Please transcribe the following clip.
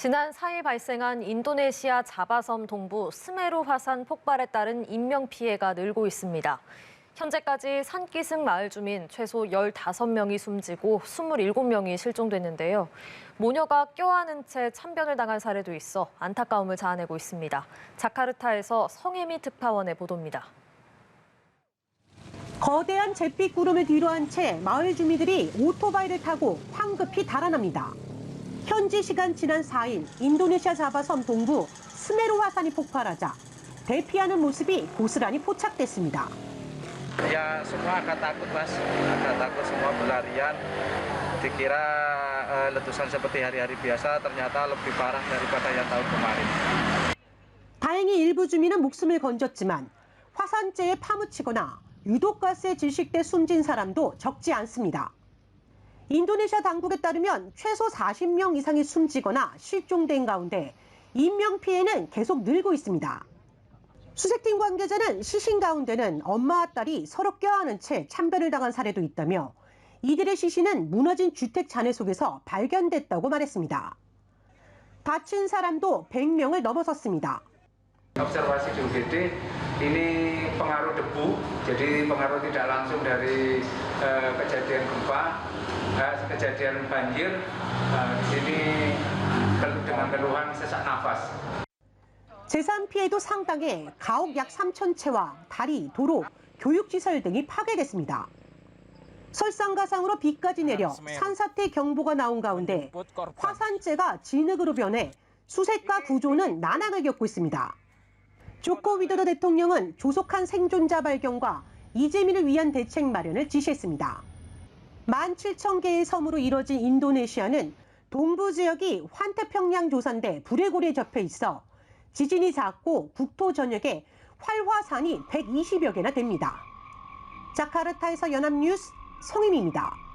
지난 4일 발생한 인도네시아 자바섬 동부 스메루 화산 폭발에 따른 인명 피해가 늘고 있습니다. 현재까지 산기슭 마을 주민 최소 15명이 숨지고 27명이 실종됐는데요. 모녀가 껴안은 채 참변을 당한 사례도 있어 안타까움을 자아내고 있습니다. 자카르타에서 성혜미 특파원의 보도입니다. 거대한 잿빛 구름을 뒤로한 채 마을 주민들이 오토바이를 타고 황급히 달아납니다. 현지 시간 지난 4일 인도네시아 자바섬 동부 스메루 화산이 폭발하자 대피하는 모습이 고스란히 포착됐습니다. Ya semua agak takut mas, agak takut semua berlarian. Dikira eh, letusan seperti hari-hari biasa, ternyata lebih parah daripada yang tahun kemarin. 다행히 일부 주민은 목숨을 건졌지만 화산재에 파묻히거나 유독가스에 질식돼 숨진 사람도 적지 않습니다. 인도네시아 당국에 따르면 최소 40명 이상이 숨지거나 실종된 가운데 인명 피해는 계속 늘고 있습니다. 수색팀 관계자는 시신 가운데는 엄마와 딸이 서로 껴안은 채 참변을 당한 사례도 있다며 이들의 시신은 무너진 주택 잔해 속에서 발견됐다고 말했습니다. 다친 사람도 100명을 넘어섰습니다. Observasi di UGD ini pengaruh debu, jadi pengaruh tidak langsung dari eh, kejadian gempa, eh, kejadian banjir. Eh, di sini dengan keluhan sesak nafas. 재산 피해도 상당해 가옥 약 3천 채와 다리, 도로, 교육시설 등이 파괴됐습니다. 설상가상으로 비까지 내려 산사태 경보가 나온 가운데 화산재가 진흙으로 변해 수색과 구조는 난항을 겪고 있습니다. 조코 위도도 대통령은 조속한 생존자 발견과 이재민을 위한 대책 마련을 지시했습니다. 17,000개의 섬으로 이뤄진 인도네시아는 동부 지역이 환태평양 조산대 고리에 접해 있어 지진이 작고 국토 전역에 활화산이 120여 개나 됩니다. 자카르타에서 연합뉴스 성임입니다.